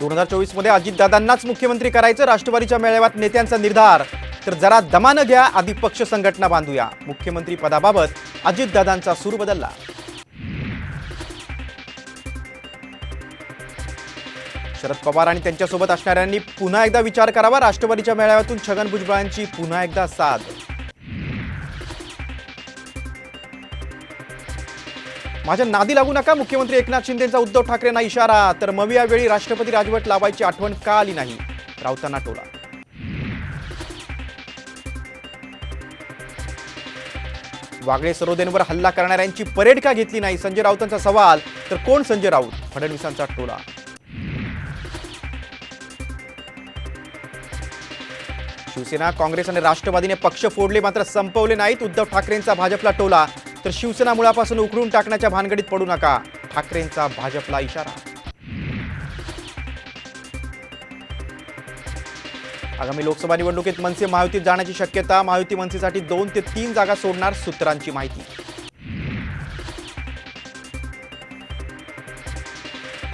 दोन हजार चोवीसमध्ये अजितदादांनाच मुख्यमंत्री करायचं राष्ट्रवादीच्या मेळाव्यात नेत्यांचा निर्धार. तर जरा दमानं घ्या आधी पक्ष संघटना बांधूया. मुख्यमंत्री पदाबाबत अजितदादांचा सूर बदलला. शरद पवार आणि त्यांच्यासोबत असणाऱ्यांनी पुन्हा एकदा विचार करावा राष्ट्रवादीच्या मेळाव्यातून छगन भुजबळांची पुन्हा एकदा साथ माझ्या नादी लागू नका मुख्यमंत्री एकनाथ शिंदेचा उद्धव ठाकरेंना इशारा. तर मग यावेळी राष्ट्रपती राजवट लावायची आठवण का आली नाही? राऊतांना टोला. वागळे सरोदेंवर हल्ला करणाऱ्यांची परेड का घेतली नाही? संजय राऊतांचा सवाल. तर कोण संजय राऊत? फडणवीसांचा टोला. शिवसेना काँग्रेस आणि राष्ट्रवादीने पक्ष फोडले मात्र संपवले नाहीत. उद्धव ठाकरेंचा भाजपला टोला. तर शिवसेना मुळापासून उखडून टाकण्याच्या भानगडीत पडू नका. ठाकरेंचा भाजपला इशारा. आगामी लोकसभा निवडणुकीत मनसे महायुतीत जाण्याची शक्यता महायुती मनसेसाठी दोन ते तीन जागा सोडणार सूत्रांची माहिती.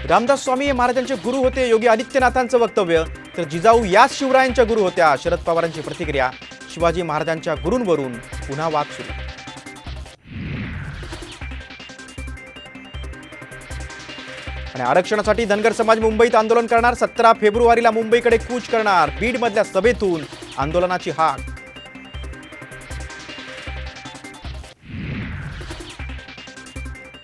रामदास स्वामी हे महाराजांचे गुरु होते योगी आदित्यनाथांचं वक्तव्य. तर जिजाऊ याच शिवरायांच्या गुरु होत्या शरद पवारांची प्रतिक्रिया. शिवाजी महाराजांच्या गुरूंवरून पुन्हा वाद सुरू. आणि आरक्षणासाठी धनगर समाज मुंबईत आंदोलन करणार सतरा फेब्रुवारीला मुंबईकडे कूच करणार बीडमधल्या सभेतून आंदोलनाची हाक.